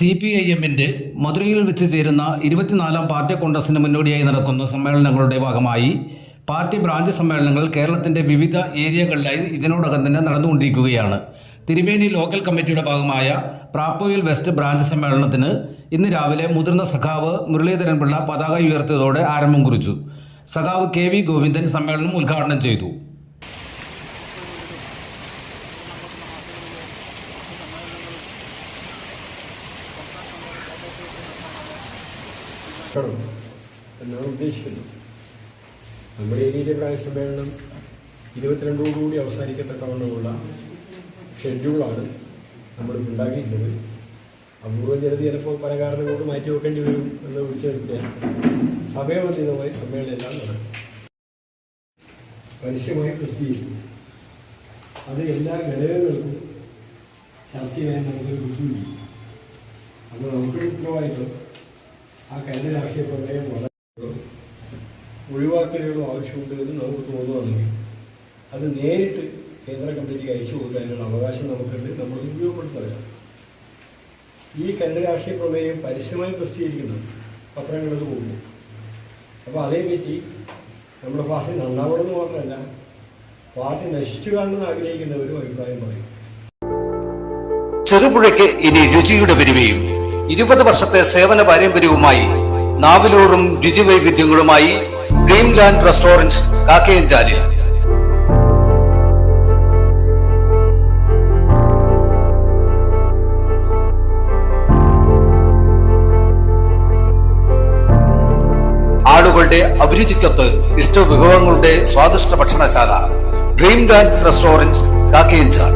C P I എമ്മിന്റെ മധുരയിൽ വെച്ച് ചേരുന്ന ഇരുപത്തിനാലാം പാർട്ടി കോൺഗ്രസിന് മുന്നോടിയായി നടക്കുന്ന സമ്മേളനങ്ങളുടെ ഭാഗമായി പാർട്ടി ബ്രാഞ്ച് സമ്മേളനങ്ങൾ കേരളത്തിന്റെ വിവിധ ഏരിയകളിലായി ഇതിനോടകം തന്നെ നടന്നുകൊണ്ടിരിക്കുകയാണ്. തിരുമേനി ലോക്കൽ കമ്മിറ്റിയുടെ ഭാഗമായ പ്രാപ്പോയിൽ വെസ്റ്റ് ബ്രാഞ്ച് സമ്മേളനത്തിന് ഇന്ന് രാവിലെ മുതിർന്ന സഖാവ് മുരളീധരൻ പിള്ള പതാക ഉയർത്തിയതോടെ ആരംഭം കുറിച്ചു. സഖാവ് കെ വി ഗോവിന്ദൻ സമ്മേളനം ഉദ്ഘാടനം ചെയ്തു. ക്കണം എന്നാണ് ഉദ്ദേശിക്കുന്നത്. നമ്മുടെ ഏരിയയിലെ പ്രായ സമ്മേളനം ഇരുപത്തിരണ്ടോടുകൂടി അവസാനിക്കത്തക്കവണ്ണമുള്ള ഷെഡ്യൂളാണ് നമ്മൾ ഉണ്ടാക്കിയിട്ടുള്ളത് അപൂർവം ജനത ചിലപ്പോൾ പല കാരണങ്ങളോട് മാറ്റി വെക്കേണ്ടി വരും എന്ന് വിളിച്ചു നിർത്തിയാൽ സമയബന്ധിതമായി സമ്മേളനം എല്ലാം നടക്കും. പരസ്യമായി പ്രസിദ്ധീകരിക്കും അത് എല്ലാ ഘടകങ്ങൾക്കും ചർച്ച ചെയ്യാൻ നമുക്ക് ബുദ്ധിമുട്ടി. അപ്പോൾ നമുക്കൊരു ഉത്തരവാദിത്വം. ആ കരുത രാഷ്ട്രീയ പ്രമേയം വളരെ ഒഴിവാക്കലുകളും ആവശ്യമുണ്ട് എന്ന് നമുക്ക് തോന്നുകയാണെങ്കിൽ അത് നേരിട്ട് കേന്ദ്ര കമ്മിറ്റിക്ക് അയച്ചു കൊടുക്കാനുള്ള അവകാശം നമുക്കുണ്ട്. നമ്മൾ ഉപയോഗപ്പെടുത്തുന്നില്ല ഈ കരുത രാഷ്ട്രീയ പ്രമേയം പരസ്യമായി പ്രസിദ്ധീകരിക്കുന്നു പത്രങ്ങളിൽ പോകുന്നു. അപ്പോൾ അതേപറ്റി നമ്മുടെ പാർട്ടി നന്നാവണമെന്ന് മാത്രമല്ല പാർട്ടി നശിച്ചു കാണണമെന്ന് ആഗ്രഹിക്കുന്നവരും അഭിപ്രായം പറയും. ചെറുപുഴയ്ക്ക് ഇനി രുചിയുടെ പെരുമയും ഇരുപത് വർഷത്തെ സേവന പാരമ്പര്യവുമായി നാവിലൂറും രുചി വൈവിധ്യങ്ങളുമായി ഡ്രീംലാൻഡ് റെസ്റ്റോറന്റ് കാക്കയഞ്ചാലിൽ. ആളുകളുടെ അഭിരുചിക്കൊത്ത് ഇഷ്ടവിഭവങ്ങളുടെ സ്വാദിഷ്ട ഭക്ഷണശാല ഡ്രീംലാൻഡ് റെസ്റ്റോറന്റ് കാക്കയഞ്ചാൽ